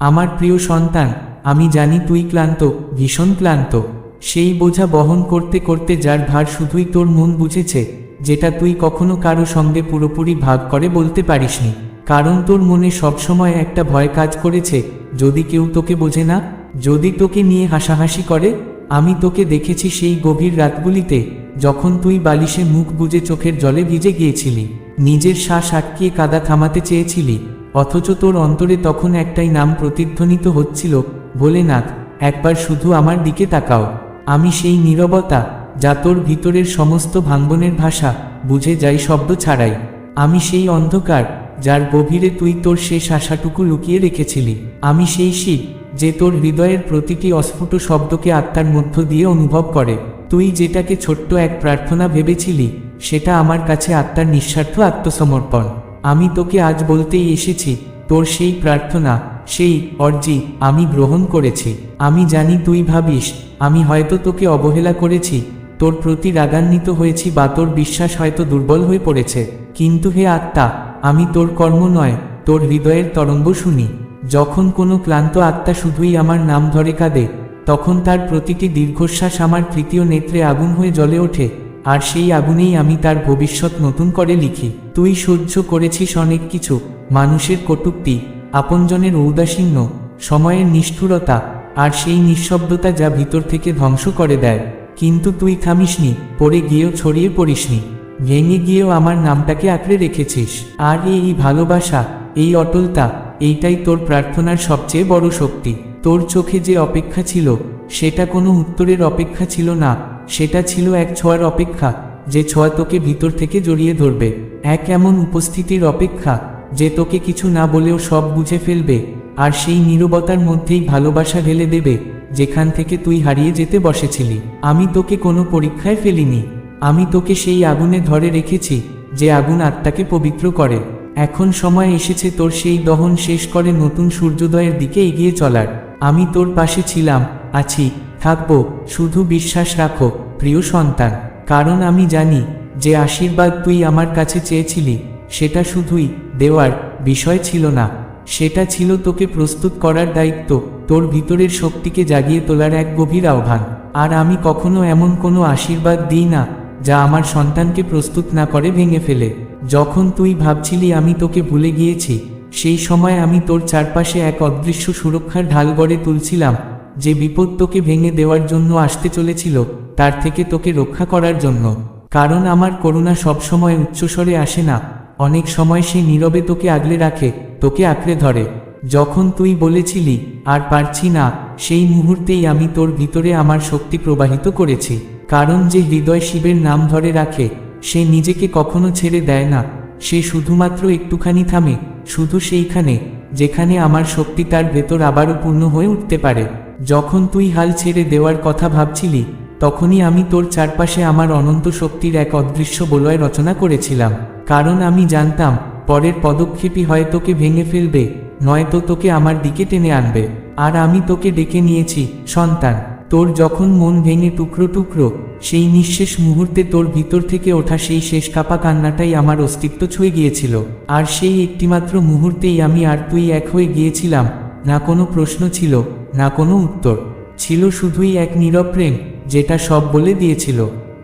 আমার প্রিয় সন্তান, আমি জানি তুই ক্লান্ত, ভীষণ ক্লান্ত। সেই বোঝা বহন করতে করতে যার ভার শুধুই তোর মন বুঝেছে, যেটা তুই কখনো কারও সঙ্গে পুরোপুরি ভাগ করে বলতে পারিসনি। কারণ তোর মনে সবসময় একটা ভয় কাজ করেছে, যদি কেউ তোকে বোঝে না, যদি তোকে নিয়ে হাসাহাসি করে আমি তোকে দেখেছি সেই গভীর রাতগুলিতে, যখন তুই বালিশে মুখ বুজে চোখের জলে ভিজে গিয়েছিলি। নিজের শ্বাস আটকিয়ে কাদা থামাতে চেয়েছিলি, অথচ তোর অন্তরে তখন একটাই নাম প্রতিধ্বনিত হচ্ছিল, ভোলেনাথ, একবার শুধু আমার দিকে তাকাও। আমি সেই নীরবতা, যা তোর ভিতরের সমস্ত ভাঙ্গনের ভাষা, বুঝে যাই শব্দ ছাড়াই। আমি সেই অন্ধকার, যার গভীরে তুই তোর শেষ আশাটুকু লুকিয়ে রেখেছিলি। আমি সেই শিব যে তোর হৃদয়ের প্রতিটি অস্ফুট শব্দকে আত্মার মধ্য দিয়ে অনুভব করে। তুই যেটাকে ছোট্ট এক প্রার্থনা ভেবেছিলি, সেটা আমার কাছে আত্মার নিঃস্বার্থ আত্মসমর্পণ। আমি তোকে আজ বলতেই এসেছি, তোর সেই প্রার্থনা, সেই অর্জি আমি গ্রহণ করেছি। আমি জানি তুই ভাবিস, আমি হয়তো তোকে অবহেলা করেছি, তোর প্রতি রাগান্বিত হয়েছি বা তোর বিশ্বাস হয়তো দুর্বল হয়ে পড়েছে। কিন্তু হে আত্মা, আমি তোর কর্ম নয়, তোর হৃদয়ের তরঙ্গ শুনি। যখন কোনো ক্লান্ত আত্মা শুধুই আমার নাম ধরে কাঁদে, তখন তার প্রতিটি দীর্ঘশ্বাস আমার তৃতীয় নেত্রে আগুন হয়ে জ্বলে ওঠে, আর সেই আগুনেই আমি তার ভবিষ্যৎ নতুন করে লিখি। তুই সহ্য করেছিস অনেক কিছু, মানুষের কটুক্তি, আপনজনের ঔদাসীন্য, সময়ের নিষ্ঠুরতা, আর সেই নিঃশব্দতা যা ভিতর থেকে ধ্বংস করে দেয়। কিন্তু তুই থামিসনি পরে গিয়েও ছড়িয়ে পড়িসনি, ভেঙে গিয়েও আমার নামটাকে আঁকড়ে রেখেছিস। আর এই ভালোবাসা, এই অটলতা এইটাই তোর প্রার্থনার সবচেয়ে বড় শক্তি। তোর চোখে যে অপেক্ষা ছিল, সেটা কোনো উত্তরের অপেক্ষা ছিল না। সেটা ছিল এক ছোঁয়ার অপেক্ষা, যে ছোঁয়া তোকে ভিতর থেকে জড়িয়ে ধরবে। এক এমন উপস্থিতির অপেক্ষা, যে তোকে কিছু না বলেও সব বুঝে ফেলবে, আর সেই নীরবতার মধ্যেই ভালোবাসা ঢেলে দেবে, যেখান থেকে তুই হারিয়ে যেতে বসেছিলি। আমি তোকে কোনো পরীক্ষায় ফেলিনি। আমি তোকে সেই আগুনে ধরে রেখেছি, যে আগুন আত্মাকে পবিত্র করে। এখন সময় এসেছে তোর সেই দহন শেষ করে নতুন সূর্যোদয়ের দিকে এগিয়ে চলার। আমি তোর পাশে ছিলাম, আছি, থাকব, শুধু বিশ্বাস রাখো, প্রিয় সন্তান। কারণ আমি জানি, যে আশীর্বাদ তুই আমার কাছে চেয়েছিলি, সেটা শুধুই দেওয়ার বিষয় ছিল না। সেটা ছিল তোকে প্রস্তুত করার দায়িত্ব, তোর ভিতরের শক্তিকে জাগিয়ে তোলার এক গভীর আহ্বান। আর আমি কখনো এমন কোনো আশীর্বাদ দিই না, যা আমার সন্তানকে প্রস্তুত না করে ভেঙে ফেলে। যখন তুই ভাবছিলি আমি তোকে ভুলে গিয়েছি, সেই সময় আমি তোর চারপাশে এক অদৃশ্য সুরক্ষার ঢাল গড়ে তুলছিলাম, যে বিপদ তোকে ভেঙে দেওয়ার জন্য আসতে চলেছিল, তার থেকে তোকে রক্ষা করার জন্য। কারণ আমার করুণা সবসময় উচ্চস্বরে আসে না, অনেক সময় সে নীরবে তোকে আগলে রাখে, তোকে আঁকড়ে ধরে। যখন তুই বলেছিলি, আর পারছি না, সেই মুহূর্তেই আমি তোর ভিতরে আমার শক্তি প্রবাহিত করেছি, কারণ যে হৃদয় শিবের নাম ধরে রাখে সে নিজেকে কখনো ছেড়ে দেয় না। সে শুধুমাত্র একটুখানি থামে, শুধু সেইখানে, যেখানে আমার শক্তি তার ভেতর আবারও পূর্ণ হয়ে উঠতে পারে। যখন তুই হাল ছেড়ে দেওয়ার কথা ভাবছিলি, তখনই আমি তোর চারপাশে আমার অনন্ত শক্তির এক অদৃশ্য বলয় রচনা করেছিলাম। কারণ আমি জানতাম, পরের পদক্ষেপই হয় তোকে ভেঙে ফেলবে, নয়তো তোকে আমার দিকে টেনে আনবে। আর আমি তোকে ডেকে নিয়েছি, সন্তান। তোর যখন মন ভেঙে টুকরো টুকরো, সেই নিঃশেষ মুহূর্তে তোর ভিতর থেকে ওঠা সেই শেষ কাপা কান্নাটাই আমার অস্তিত্ব ছুঁয়ে গিয়েছিল। আর সেই একটিমাত্র মুহূর্তেই আমি আর তুই এক হয়ে গিয়েছিলাম, না কোনো প্রশ্ন ছিল, না কোনো উত্তর। ছিল শুধুই এক নীরব প্রেম, যেটা সব বলে দিয়েছিল।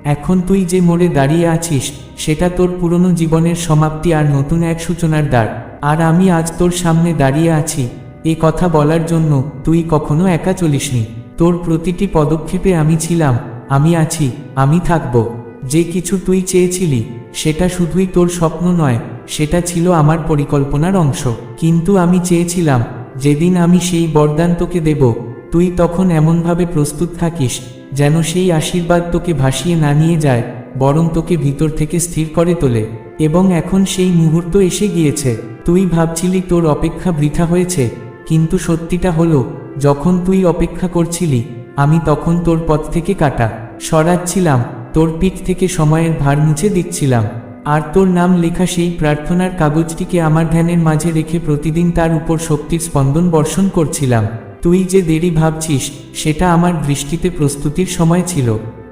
এখন তুই যে মোড়ে দাঁড়িয়ে আছিস, সেটা তোর পুরনো জীবনের সমাপ্তি আর নতুন এক সূচনার দ্বার। আর আমি আজ তোর সামনে দাঁড়িয়ে আছি, এ কথা বলার জন্য তুই কখনো একা চলিসনি। তোর প্রতিটি পদক্ষেপে আমি ছিলাম, আমি আছি, আমি থাকব। যে কিছু তুই চেয়েছিলি, সেটা শুধুই তোর স্বপ্ন নয়, সেটা ছিল আমার পরিকল্পনার অংশ। কিন্তু আমি চেয়েছিলাম, যেদিন আমি সেই বরদান তোকে দেব, তুই তখন এমনভাবে প্রস্তুত থাকিস, যেন সেই আশীর্বাদ তোকে ভাসিয়ে না নিয়ে যায়, বরং তোকে ভিতর থেকে স্থির করে তোলে। এবং এখন সেই মুহূর্ত এসে গিয়েছে। তুই ভাবছিলি তোর অপেক্ষা বৃথা হয়েছে কিন্তু সত্যিটা হলো, যখন তুই অপেক্ষা করছিলি, আমি তখন তোর পথ থেকে কাটা, সরাচ্ছিলাম, তোর পিঠ থেকে সময়ের ভার মুছে দিচ্ছিলাম, আর তোর নাম লেখা সেই প্রার্থনার কাগজটিকে আমার ধ্যানের মাঝে রেখে প্রতিদিন তার উপর শক্তির স্পন্দন বর্ষণ করছিলাম। তুই যে দেরি ভাবছিস, সেটা আমার দৃষ্টিতে প্রস্তুতির সময় ছিল,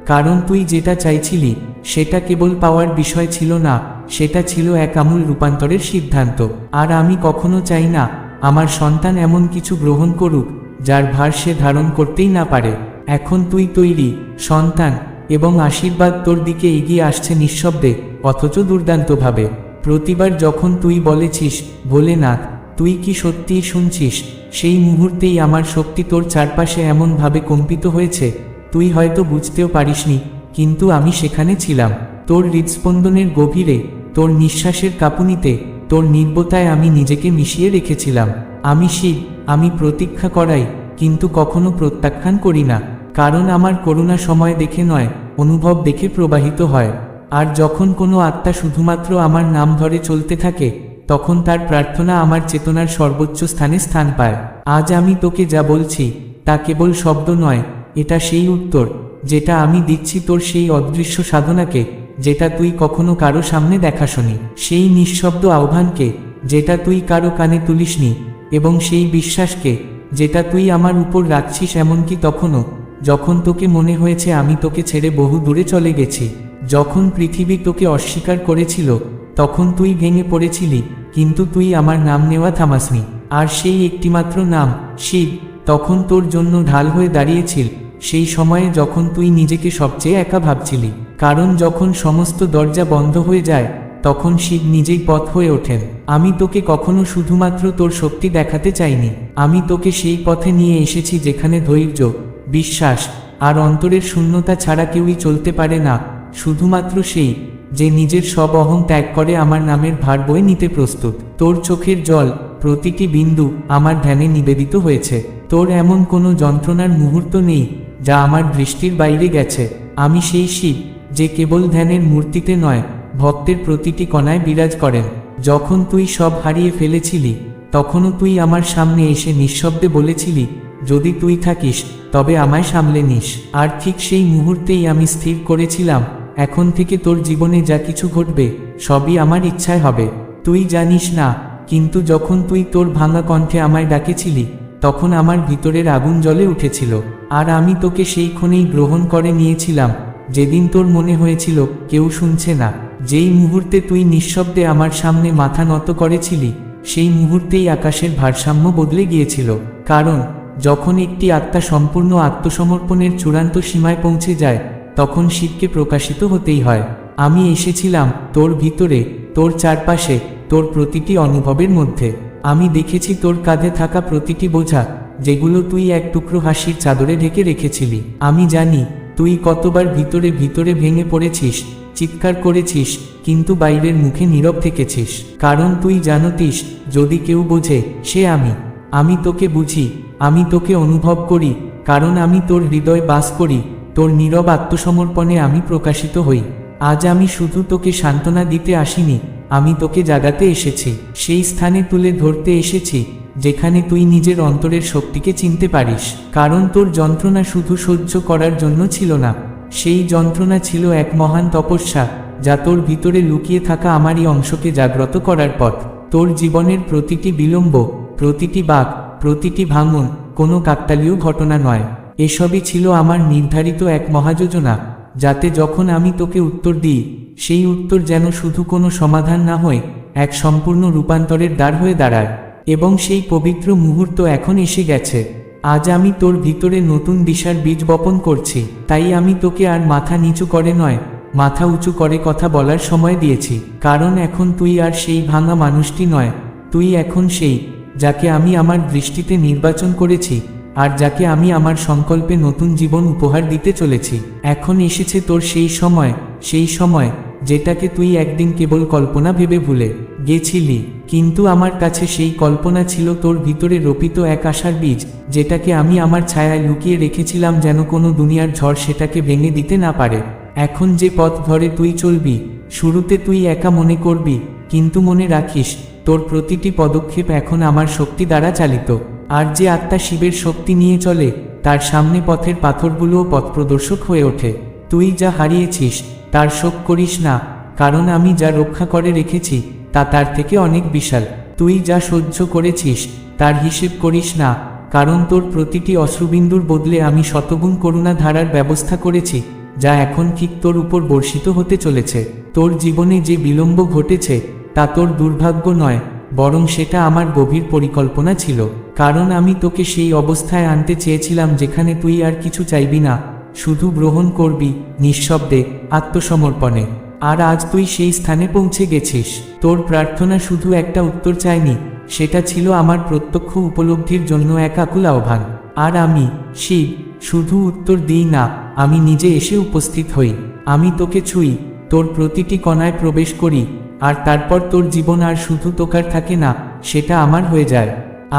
কারণ তুই যেটা চাইছিলি, সেটা কেবল পাওয়ার বিষয় ছিল না, সেটা ছিল এক আমূল রূপান্তরের সিদ্ধান্ত, আর আমি কখনো চাই না আমার সন্তান এমন কিছু গ্রহণ করুক, যার ভার সে ধারণ করতেই না পারে। এখন তুই তৈরি, সন্তান, এবং আশীর্বাদ তোর দিকে এগিয়ে আসছে নিঃশব্দে, অথচ দুর্দান্তভাবে। প্রতিবার যখন তুই বলেছিস ভোলেনাথ তুই কি সত্যিই শুনছিস? সেই মুহূর্তেই আমার শক্তি তোর চারপাশে এমনভাবে কম্পিত হয়েছে। তুই হয়তো বুঝতেও পারিসনি, কিন্তু আমি সেখানে ছিলাম। তোর হৃদস্পন্দনের গভীরে, তোর নিঃশ্বাসের কাঁপুনিতে তোর নির্বতায় আমি নিজেকে মিশিয়ে রেখেছিলাম। আমি শিব, আমি প্রতীক্ষা করাই, কিন্তু কখনো প্রত্যাখ্যান করি না। কারণ আমার করুণা সময় দেখে নয়, অনুভব দেখে প্রবাহিত হয়। আর যখন কোনো আত্মা শুধুমাত্র আমার নাম ধরে চলতে থাকে, তখন তার প্রার্থনা আমার চেতনার সর্বোচ্চ স্থানে স্থান পায়। আজ আমি তোকে যা বলছি, তা কেবল শব্দ নয়, এটা সেই উত্তর, যেটা আমি দিচ্ছি তোর সেই অদৃশ্য সাধনাকে। যেটা তুই কখনো কারও সামনে দেখাশনি সেই নিঃশব্দ আহ্বানকে, যেটা তুই কারও কানে তুলিসনি, এবং সেই বিশ্বাসকে, যেটা তুই আমার উপর রাখছিস এমনকি তখনও, যখন তোকে মনে হয়েছে আমি তোকে ছেড়ে বহু দূরে চলে গেছি। যখন পৃথিবী তোকে অস্বীকার করেছিল, তখন তুই ভেঙে পড়েছিলি, কিন্তু তুই আমার নাম নেওয়া থামাসনি। আর সেই একটিমাত্র নাম, শিব, তখন তোর জন্য ঢাল হয়ে দাঁড়িয়েছিল সেই সময়ে যখন তুই নিজেকে সবচেয়ে একা ভাবছিলি, কারণ যখন সমস্ত দরজা বন্ধ হয়ে যায়, তখন শিব নিজেই পথ হয়ে ওঠেন। আমি তোকে কখনো শুধুমাত্র তোর শক্তি দেখাতে চাইনি। আমি তোকে সেই পথে নিয়ে এসেছি যেখানে ধৈর্য, বিশ্বাস আর অন্তরের শূন্যতা ছাড়া কেউই চলতে পারে না। শুধুমাত্র সেই, যে নিজের সব অহং ত্যাগ করে আমার নামের ভার বয়ে নিতে প্রস্তুত। তোর চোখের জল প্রতিটি বিন্দু আমার ধ্যানে নিবেদিত হয়েছে। তোর এমন কোনো যন্ত্রণার মুহূর্ত নেই যা আমার দৃষ্টির বাইরে গেছে। আমি সেই শিব, যে কেবল ধ্যানের মূর্তিতে নয়, ভক্তের প্রতিটি কণায় বিরাজ করেন। যখন তুই সব হারিয়ে ফেলেছিলি, তখনও তুই আমার সামনে এসে নিঃশব্দে বলেছিলি, যদি তুই থাকিস, তবে আমায় সামলে নিস। আর ঠিক সেই মুহূর্তেই আমি স্থির করেছিলাম, এখন থেকে তোর জীবনে যা কিছু ঘটবে, সবই আমার ইচ্ছায় হবে। তুই জানিস না, কিন্তু যখন তুই তোর ভাঙা কণ্ঠে আমায় ডাকেছিলি তখন আমার ভিতরের আগুন জ্বলে উঠেছিল, আর আমি তোকে সেই ক্ষণেই গ্রহণ করে নিয়েছিলাম, যেদিন তোর মনে হয়েছিল, কেউ শুনছে না। যেই মুহূর্তে তুই নিঃশব্দে আমার সামনে মাথা নত করেছিলি, সেই মুহূর্তেই আকাশের ভারসাম্য বদলে গিয়েছিল, কারণ যখন একটি আত্মা সম্পূর্ণ আত্মসমর্পণের চূড়ান্ত সীমায় পৌঁছে যায়, তখন শিবকে প্রকাশিত হতেই হয়, আমি এসেছিলাম তোর ভিতরে, তোর চারপাশে, তোর প্রতিটি অনুভবের মধ্যে। আমি দেখেছি তোর কাঁধে থাকা প্রতিটি বোঝা, যেগুলো তুই এক টুকরো হাসির চাদরে ঢেকে রেখেছিলি। আমি জানি, তুই কতবার ভিতরে ভিতরে ভেঙে পড়েছিস, চিৎকার করেছিস, কিন্তু বাইরের মুখে নীরব থেকেছিস। কারণ তুই জানতিস, যদি কেউ বোঝে, সে আমি। আমি তোকে বুঝি, আমি তোকে অনুভব করি, কারণ আমি তোর হৃদয় বাস করি, তোর নীরব আত্মসমর্পণে আমি প্রকাশিত হই। আজ আমি শুধু তোকে সান্ত্বনা দিতে আসিনি, আমি তোকে জাগাতে এসেছি, সেই স্থানে তুলে ধরতে এসেছি, যেখানে তুই নিজের অন্তরের শক্তিকে চিনতে পারিস, কারণ তোর যন্ত্রণা শুধু সহ্য করার জন্য ছিল না, সেই যন্ত্রণা ছিল এক মহান তপস্যা, যা তোর ভিতরে লুকিয়ে থাকা আমারই অংশকে জাগ্রত করার পথ, তোর জীবনের প্রতিটি বিলম্ব, প্রতিটি বাক, প্রতিটি ভাঙন, কোনো কাকতালীয় ঘটনা নয়, এসবই ছিল আমার নির্ধারিত এক মহাযোজনা। যাতে যখন আমি তোকে উত্তর দিই, সেই উত্তর যেন শুধু কোনো সমাধান না হয়ে, এক সম্পূর্ণ রূপান্তরের দ্বার হয়ে দাঁড়ায়। এবং সেই পবিত্র মুহূর্ত এখন এসে গেছে। আজ আমি তোর ভিতরে নতুন দিশার বীজ বপন করছি, তাই আমি তোকে আর মাথা নিচু করে নয়, মাথা উঁচু করে কথা বলার সময় দিয়েছি, কারণ এখন তুই আর সেই ভাঙা মানুষটি নয়, তুই এখন সেই, যাকে আমি আমার দৃষ্টিতে নির্বাচন করেছি। আর যাকে আমি আমার সংকল্পে নতুন জীবন উপহার দিতে চলেছি। এখন এসেছে তোর সেই সময় সেই সময়, যেটাকে তুই একদিন কেবল কল্পনা ভেবে ভুলে গেছিলি। কিন্তু আমার কাছে সেই কল্পনা ছিল তোর ভিতরে রোপিত এক আশার বীজ, যেটাকে আমি আমার ছায়ায় লুকিয়ে রেখেছিলাম যেন কোনো দুনিয়ার ঝড় সেটাকে ভেঙে দিতে না পারে। এখন যে পথ ধরে তুই চলবি, শুরুতে তুই একা মনে করবি, কিন্তু মনে রাখিস, তোর প্রতিটি পদক্ষেপ এখন আমার শক্তি দ্বারা চালিত। আর যে আত্মা শিবের শক্তি নিয়ে চলে, তার সামনে পথের পাথরগুলোও পথপ্রদর্শক হয়ে ওঠে। তুই যা হারিয়েছিস, তার শোক করিস না, কারণ আমি যা রক্ষা করে রেখেছি, তা তার থেকে অনেক বিশাল। তুই যা সহ্য করেছিস, তার হিসেব করিস না, কারণ তোর প্রতিটি অশ্রুবিন্দুর বদলে আমি শতগুণ করুণা ধারার ব্যবস্থা করেছি, যা এখন ঠিক তোর উপর বর্ষিত হতে চলেছে। তোর জীবনে যে বিলম্ব ঘটেছে, তা তোর দুর্ভাগ্য নয়, বরং সেটা আমার গভীর পরিকল্পনা ছিল। কারণ আমি তোকে সেই অবস্থায় আনতে চেয়েছিলাম যেখানে তুই আর কিছু চাইবি না, শুধু গ্রহণ করবি, নিঃশব্দে, আত্মসমর্পণে। আর আজ তুই সেই স্থানে পৌঁছে গেছিস। তোর প্রার্থনা শুধু একটা উত্তর চায়নি সেটা ছিল আমার প্রত্যক্ষ উপলব্ধির জন্য এক আকুল আহ্বান। আর আমি, শিব, শুধু উত্তর দিই না, আমি নিজে এসে উপস্থিত হই। আমি তোকে ছুঁই, তোর প্রতিটি কণায় প্রবেশ করি, আর তারপর তোর জীবন আর শুধু তোকার থাকে না, সেটা আমার হয়ে যায়।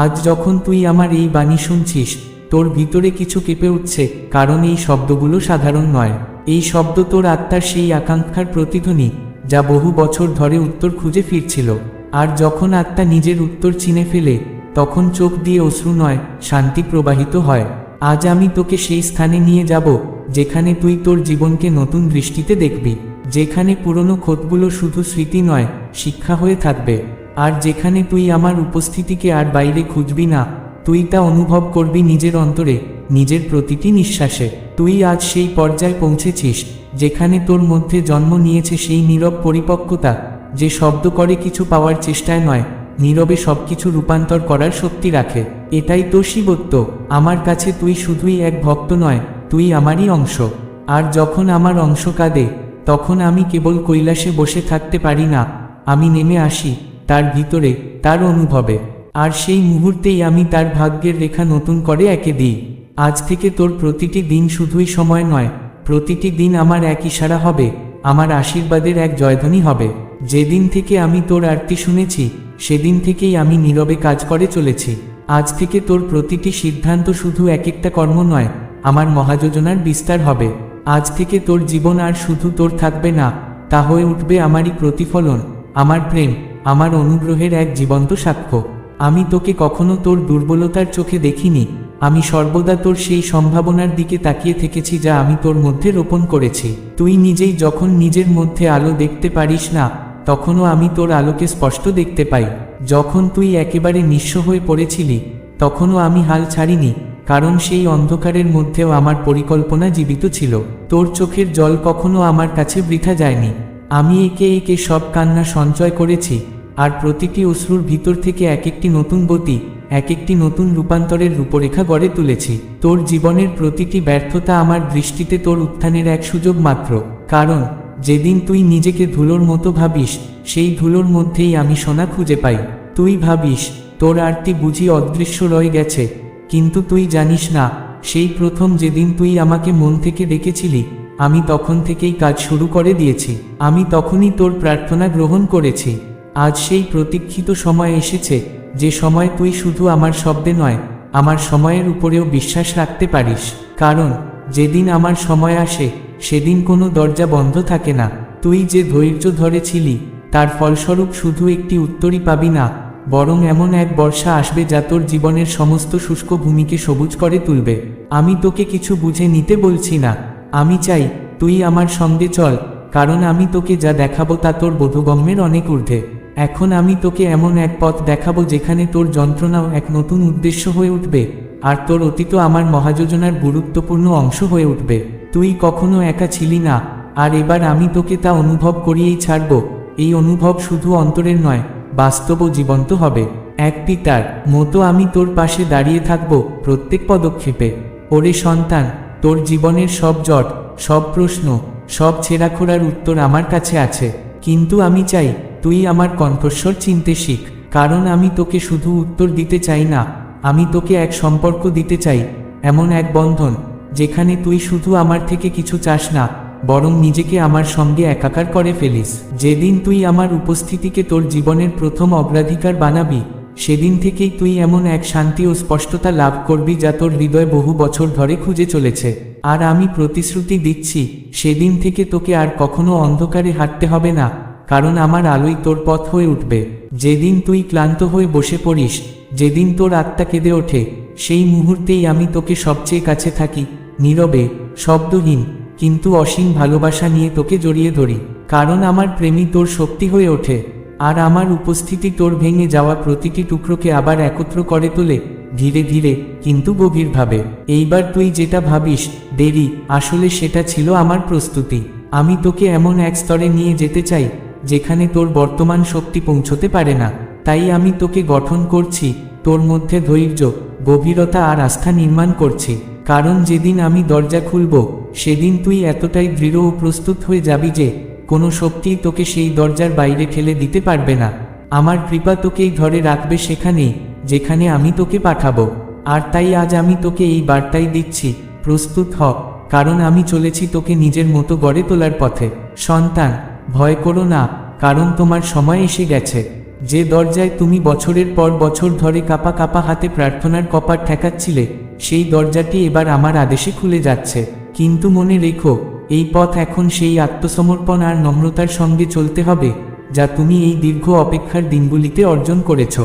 আজ যখন তুই আমার এই বাণী শুনছিস, তোর ভিতরে কিছু কেঁপে উঠছে, কারণ এই শব্দগুলো সাধারণ নয়। এই শব্দ তোর আত্মার সেই আকাঙ্ক্ষার প্রতিধ্বনি, যা বহু বছর ধরে উত্তর খুঁজে ফিরছিল। আর যখন আত্মা নিজের উত্তর চিনে ফেলে, তখন চোখ দিয়ে অশ্রু নয়, শান্তি প্রবাহিত হয়। আজ আমি তোকে সেই স্থানে নিয়ে যাব, যেখানে তুই তোর জীবনকে নতুন দৃষ্টিতে দেখবি, যেখানে পুরনো ক্ষতগুলো শুধু স্মৃতি নয়, শিক্ষা হয়ে থাকবে। আর যেখানে তুই আমার উপস্থিতিকে আর বাইরে খুঁজবি না, তুই তা অনুভব করবি নিজের অন্তরে, নিজের প্রতিটি নিঃশ্বাসে। তুই আজ সেই পর্যায়ে পৌঁছেছিস, যেখানে তোর মধ্যে জন্ম নিয়েছে সেই নীরব পরিপক্কতা, যে শব্দ করে কিছু পাওয়ার চেষ্টায় নয়, নীরবে সবকিছু রূপান্তর করার শক্তি রাখে। এটাই তো শিবত্ব, আমার কাছে তুই শুধুই এক ভক্ত নয়, তুই আমারই অংশ। আর যখন আমার অংশ কাঁদে, তখন আমি কেবল কৈলাসে বসে থাকতে পারি না, আমি নেমে আসি তার ভিতরে, তার অনুভবে। আর সেই মুহূর্তেই আমি তার ভাগ্যের রেখা নতুন করে একে দিই। আজ থেকে তোর প্রতিটি দিন শুধুই সময় নয়, প্রতিটি দিন আমার এক ইশারা হবে, আমার আশীর্বাদের এক জয়ধ্বনি হবে। যেদিন থেকে আমি তোর আরতি শুনেছি, সেদিন থেকেই আমি নীরবে কাজ করে চলেছি। আজ থেকে তোর প্রতিটি সিদ্ধান্ত শুধু এক একটা কর্ম নয়, আমার মহাযোজনার বিস্তার হবে। আজ থেকে তোর জীবন আর শুধু তোর থাকবে না, তা হয়ে উঠবে আমারই প্রতিফলন, আমার প্রেম। আমার অনুগ্রহের এক জীবন্ত সাক্ষ্য। আমি তোকে কখনো তোর দুর্বলতার চোখে দেখিনি। আমি সর্বদা তোর সেই সম্ভাবনার দিকে তাকিয়ে থেকেছি যা আমি তোর মধ্যে রোপণ করেছি। তুই নিজেই যখন নিজের মধ্যে আলো দেখতে পারিস না, তখনও আমি তোর আলোকে স্পষ্ট দেখতে পাই। যখন তুই একেবারে নিঃস্ব হয়ে পড়েছিলি, তখনও আমি হাল ছাড়িনি, কারণ সেই অন্ধকারের মধ্যেও আমার পরিকল্পনা জীবিত ছিল। তোর চোখের জল কখনো আমার কাছে বৃথা যায়নি। আমি একে একে সব কান্না সঞ্চয় করেছি। আর প্রতিটি অশ্রুর ভিতর থেকে এক একটি নতুন গতি এক একটি নতুন রূপান্তরের রূপরেখা গড়ে তুলেছি। তোর জীবনের প্রতিটি ব্যর্থতা আমার দৃষ্টিতে তোর উত্থানের এক সুযোগ মাত্র। কারণ, যেদিন তুই নিজেকে ধুলোর মতো ভাবিস, সেই ধুলোর মধ্যেই আমি সোনা খুঁজে পাই। তুই ভাবিস, তোর আরতি বুঝি অদৃশ্য রয়ে গেছে। কিন্তু তুই জানিস না, সেই প্রথম যেদিন তুই আমাকে মন থেকে ডেকেছিলি, আমি তখন থেকেই কাজ শুরু করে দিয়েছি। আমি তখনই তোর প্রার্থনা গ্রহণ করেছি। আজ সেই প্রতীক্ষিত সময় এসেছে, যে সময় তুই শুধু আমার শব্দে নয়, আমার সময়ের উপরেও বিশ্বাস রাখতে পারিস। কারণ, যেদিন আমার সময় আসে, সেদিন কোনো দরজা বন্ধ থাকে না। তুই যে ধৈর্য ধরেছিলি, তার ফলস্বরূপ শুধু একটি উত্তরই পাবি না, বরং এমন এক বর্ষা আসবে যা তোর জীবনের সমস্ত শুষ্ক ভূমিকে সবুজ করে তুলবে। আমি তোকে কিছু বুঝে নিতে বলছি না। আমি চাই, তুই আমার সঙ্গে চল, কারণ আমি তোকে যা দেখাবো তা তোর বোধগম্যের অনেক ঊর্ধ্বে। এখন আমি তোকে এমন এক পথ দেখাবো যেখানে তোর যন্ত্রণাও এক নতুন উদ্দেশ্য হয়ে উঠবে, আর তোর অতীত আমার মহাযোজনার গুরুত্বপূর্ণ অংশ হয়ে উঠবে। তুই কখনো একা ছিলি না, আর এবার আমি তোকে তা অনুভব করিয়েই ছাড়ব। এই অনুভব শুধু অন্তরের নয় বাস্তব জীবন্ত হবে। এক পিতার মতো আমি তোর পাশে দাঁড়িয়ে থাকব প্রত্যেক পদক্ষেপে। ওরে সন্তান, তোর জীবনের সব জট, সব প্রশ্ন, সব ছেঁড়াখোড়ার উত্তর আমার কাছে আছে। কিন্তু আমি চাই তুই আমার কণ্ঠস্বর চিনতে শিখ, কারণ আমি তোকে শুধু উত্তর দিতে চাই না, আমি তোকে এক সম্পর্ক দিতে চাই, এমন এক বন্ধন, যেখানে তুই শুধু আমার থেকে কিছু চাস না, বরং নিজেকে আমার সঙ্গে একাকার করে ফেলিস। যেদিন তুই আমার উপস্থিতিকে তোর জীবনের প্রথম অগ্রাধিকার বানাবি, সেদিন থেকেই তুই এমন এক শান্তি ও স্পষ্টতা লাভ করবি যা তোর হৃদয় বহু বছর ধরে খুঁজে চলেছে। আর আমি প্রতিশ্রুতি দিচ্ছি, সেদিন থেকে তোকে আর কখনো অন্ধকারে হাঁটতে হবে না। কারণ আমার আলোই তোর পথ হয়ে উঠবে। যেদিন তুই ক্লান্ত হয়ে বসে পড়িস, যেদিন তোর আত্মা কেঁদে ওঠে, সেই মুহূর্তেই আমি তোকে সবচেয়ে কাছে থাকি। নীরবে, শব্দহীন, কিন্তু অসীম ভালোবাসা নিয়ে তোকে জড়িয়ে ধরি। কারণ আমার প্রেমী তোর শক্তি হয়ে ওঠে। আর আমার উপস্থিতি তোর ভেঙে যাওয়া প্রতিটি টুকরোকে আবার একত্র করে তোলে, ধীরে ধীরে, কিন্তু গভীরভাবে। এইবার তুই যেটা ভাবিস, দেরি, আসলে সেটা ছিল আমার প্রস্তুতি। আমি তোকে এমন এক স্তরে নিয়ে যেতে চাই যেখানে তোর বর্তমান শক্তি পৌঁছতে পারে না, তাই আমি তোকে গঠন করছি, তোর মধ্যে ধৈর্য, গভীরতা আর আস্থা নির্মাণ করছি। কারণ যেদিন আমি দরজা খুলব, সেদিন তুই এতটাই দৃঢ় ও প্রস্তুত হয়ে যাবি যে, কোনো শক্তিই তোকে সেই দরজার বাইরে ঠেলে দিতে পারবে না। আমার কৃপা তোকেই ধরে রাখবে সেখানেই, যেখানে আমি তোকে পাঠাবো। আর তাই আজ আমি তোকে এই বার্তাই দিচ্ছি, প্রস্তুত হ, কারণ আমি চলেছি তোকে নিজের মতো গড়ে তোলার পথে। সন্তান ভয় করো না, কারণ তোমার সময় এসে গেছে। যে দরজায় তুমি বছরের পর বছর ধরে কাপা কাপা হাতে প্রার্থনার কপার ঠেকাচ্ছিলে, সেই দরজাটি এবার আমার আদেশে খুলে যাচ্ছে। কিন্তু মনে রেখো, এই পথ এখন সেই আত্মসমর্পণ আর নম্রতার সঙ্গে চলতে হবে, যা তুমি এই দীর্ঘ অপেক্ষার দিনগুলিতে অর্জন করেছ।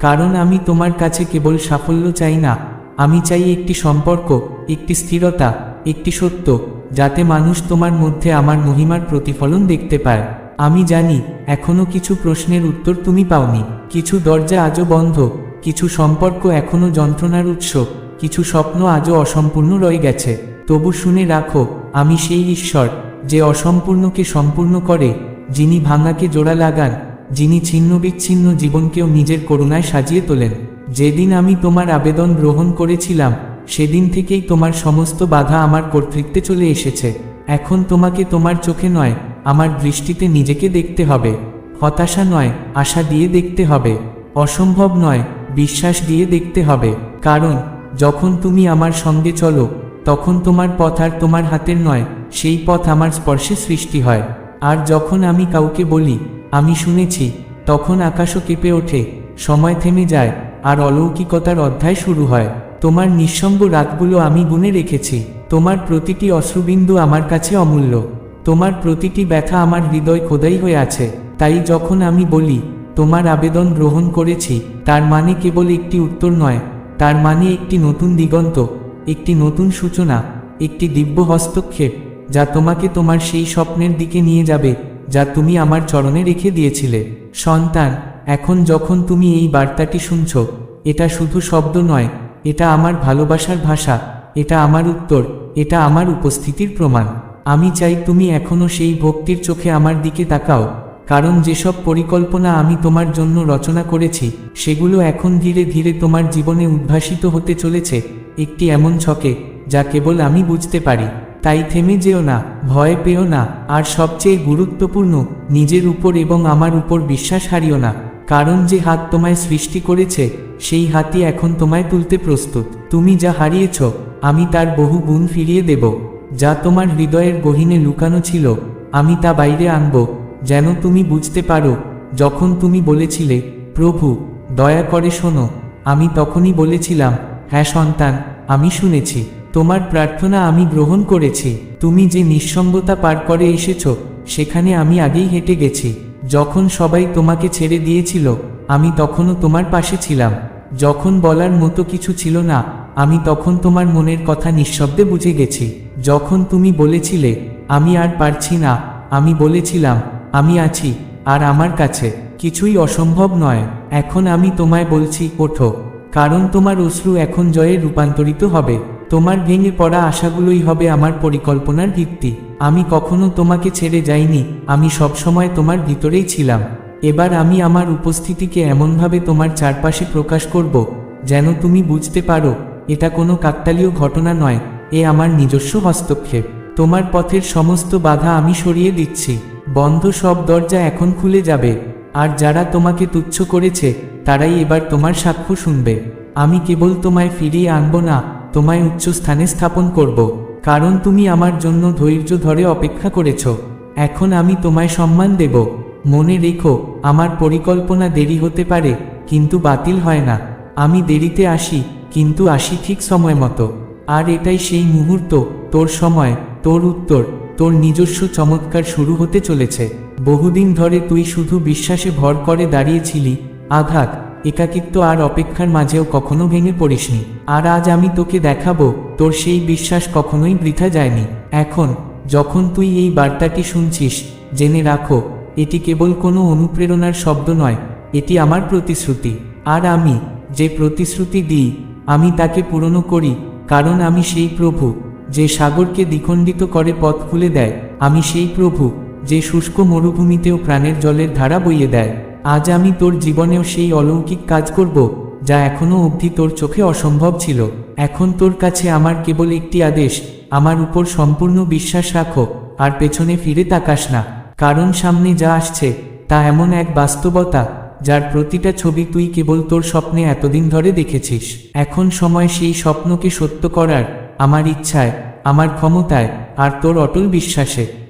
কারণ আমি তোমার কাছে কেবল সাফল্য চাই না, আমি চাই একটি সম্পর্ক, একটি স্থিরতা, একটি সত্য। যাতে মানুষ তোমার মধ্যে আমার মহিমার প্রতিফলন দেখতে পায়। আমি জানি, এখনও কিছু প্রশ্নের উত্তর তুমি পাওনি। কিছু দরজা আজও বন্ধ, কিছু সম্পর্ক এখনও যন্ত্রণার উৎস, কিছু স্বপ্ন আজও অসম্পূর্ণ রয়ে গেছে। তবু শুনে রাখো, আমি সেই ঈশ্বর, যে অসম্পূর্ণকে সম্পূর্ণ করে, যিনি ভাঙাকে জোড়া লাগান, যিনি ছিন্ন বিচ্ছিন্ন জীবনকেও নিজের করুণায় সাজিয়ে তোলেন। যেদিন আমি তোমার আবেদন গ্রহণ করেছিলাম সেদিন থেকেই তোমার সমস্ত বাধা আমার কর্তৃত্বে চলে এসেছে। এখন তোমাকে তোমার চোখে নয়, আমার দৃষ্টিতে নিজেকে দেখতে হবে। হতাশা নয়, আশা দিয়ে দেখতে হবে। অসম্ভব নয়, বিশ্বাস দিয়ে দেখতে হবে। কারণ, যখন তুমি আমার সঙ্গে চলো, তখন তোমার পথ আর তোমার হাতের নয়, সেই পথ আমার স্পর্শে সৃষ্টি হয়। আর যখন আমি কাউকে বলি, আমি শুনেছি, তখন আকাশও কেঁপে ওঠে, সময় থেমে যায়, আর অলৌকিকতার অধ্যায় শুরু হয়। তোমার নিঃসঙ্গ রাতগুলো আমি গুনে রেখেছি। তোমার প্রতিটি অশ্রুবিন্দু আমার কাছে অমূল্য। তোমার প্রতিটি ব্যথা আমার হৃদয় খোদাই হয়ে আছে। তাই যখন আমি বলি, তোমার আবেদন গ্রহণ করেছি, তার মানে কেবল একটি উত্তর নয়। তার মানে একটি নতুন দিগন্ত, একটি নতুন সূচনা, একটি দিব্য হস্তক্ষেপ, যা তোমাকে তোমার সেই স্বপ্নের দিকে নিয়ে যাবে, যা তুমি আমার চরণে রেখে দিয়েছিলে। সন্তান, এখন যখন তুমি এই বার্তাটি শুনছ, এটা শুধু শব্দ নয় এটা আমার ভালোবাসার ভাষা, এটা আমার উত্তর, এটা আমার উপস্থিতির প্রমাণ। আমি চাই তুমি এখনও সেই ভক্তির চোখে আমার দিকে তাকাও, কারণ যেসব পরিকল্পনা আমি তোমার জন্য রচনা করেছি, সেগুলো এখন ধীরে ধীরে তোমার জীবনে উদ্ভাসিত হতে চলেছে, একটি এমন ছকে, যা কেবল আমি বুঝতে পারি। তাই থেমে যেও না, ভয় পেও না, আর সবচেয়ে গুরুত্বপূর্ণ, নিজের উপর এবং আমার উপর বিশ্বাস হারিও না। কারণ যে হাত তোমায় সৃষ্টি করেছে, সেই হাতই এখন তোমায় তুলতে প্রস্তুত। তুমি যা হারিয়েছ, আমি তার বহু গুণ ফিরিয়ে দেব। যা তোমার হৃদয়ের গহীনে লুকানো ছিল, আমি তা বাইরে আনব। যেন তুমি বুঝতে পারো, যখন তুমি বলেছিলে, প্রভু, দয়া করে শোনো। আমি তখনই বলেছিলাম হ্যাঁ সন্তান, আমি শুনেছি। তোমার প্রার্থনা আমি গ্রহণ করেছি। তুমি যে নিঃসঙ্গতা পার করে এসেছ, সেখানে আমি আগেই হেঁটে গেছি। যখন সবাই তোমাকে ছেড়ে দিয়েছিল, আমি তখনও তোমার পাশে ছিলাম। যখন বলার মতো কিছু ছিল না, আমি তখন তোমার মনের কথা নিঃশব্দে বুঝে গেছি। যখন তুমি বলেছিলে, আমি আর পারছি না, আমি বলেছিলাম, আমি আছি, আর আমার কাছে কিছুই অসম্ভব নয়, এখন আমি তোমায় বলছি, ওঠো। কারণ তোমার অশ্রু এখন জয়ে রূপান্তরিত হবে। তোমার ভেঙে পড়া আশাগুলোই হবে আমার পরিকল্পনার ভিত্তি। আমি কখনো তোমাকে ছেড়ে যাইনি, আমি সবসময় তোমার ভিতরেই ছিলাম। এবার আমি আমার উপস্থিতিকে এমনভাবে তোমার চারপাশে প্রকাশ করব, যেন তুমি বুঝতে পারো, এটা কোনো কাকতালীয় ঘটনা নয়, এ আমার নিজস্ব হস্তক্ষেপ। তোমার পথের সমস্ত বাধা আমি সরিয়ে দিচ্ছি। বন্ধ সব দরজা এখন খুলে যাবে, আর যারা তোমাকে তুচ্ছ করেছে, তারাই এবার তোমার সাক্ষ্য শুনবে। আমি কেবল তোমায় ফিরিয়ে আনব না তোমায় উচ্চ স্থানে স্থাপন করব, কারণ তুমি আমার জন্য ধৈর্য ধরে অপেক্ষা করেছ। এখন আমি তোমায় সম্মান দেব। মনে রেখো, আমার পরিকল্পনা দেরি হতে পারে, কিন্তু বাতিল হয় না। আমি দেরিতে আসি, কিন্তু আসি ঠিক সময় মতো। আর এটাই সেই মুহূর্ত, তোর সময়, তোর উত্তর, তোর নিজস্ব চমৎকার শুরু হতে চলেছে। বহুদিন ধরে তুই শুধু বিশ্বাসে ভর করে দাঁড়িয়েছিলি, আঘাত একাকিত্ব আর অপেক্ষার মাঝেও কখনো ভেঙে পড়িসনি। আর আজ আমি তোকে দেখাবো, তোর সেই বিশ্বাস কখনোই বৃথা যায়নি। এখন, যখন তুই এই বার্তাটি শুনছিস, জেনে রাখো, এটি কেবল কোনো অনুপ্রেরণার শব্দ নয়, এটি আমার প্রতিশ্রুতি। আর আমি, যে প্রতিশ্রুতি দিই, আমি তাকে পূরণ করি, কারণ আমি সেই প্রভু, যে সাগরকে দ্বিখণ্ডিত করে পথ খুলে দেয়, আমি সেই প্রভু, যে শুষ্ক মরুভূমিতেও প্রাণের জলের ধারা বইয়ে দেয়। আজ আমি তোর জীবনেও সেই অলৌকিক কাজ করব, যা এখনও অবধি তোর চোখে অসম্ভব ছিল। এখন তোর কাছে আমার কেবল একটি আদেশ, আমার উপর সম্পূর্ণ বিশ্বাস রাখো, আর পেছনে ফিরে তাকাস না। কারণ সামনে যা আসছে, তা এমন এক বাস্তবতা, যার প্রতিটা ছবি তুই কেবল তোর স্বপ্নে এতদিন ধরে দেখেছিস। এখন সময় সেই স্বপ্নকে সত্য করার, আমার ইচ্ছায়, আমার ক্ষমতায়, আর তোর অটল বিশ্বাসে।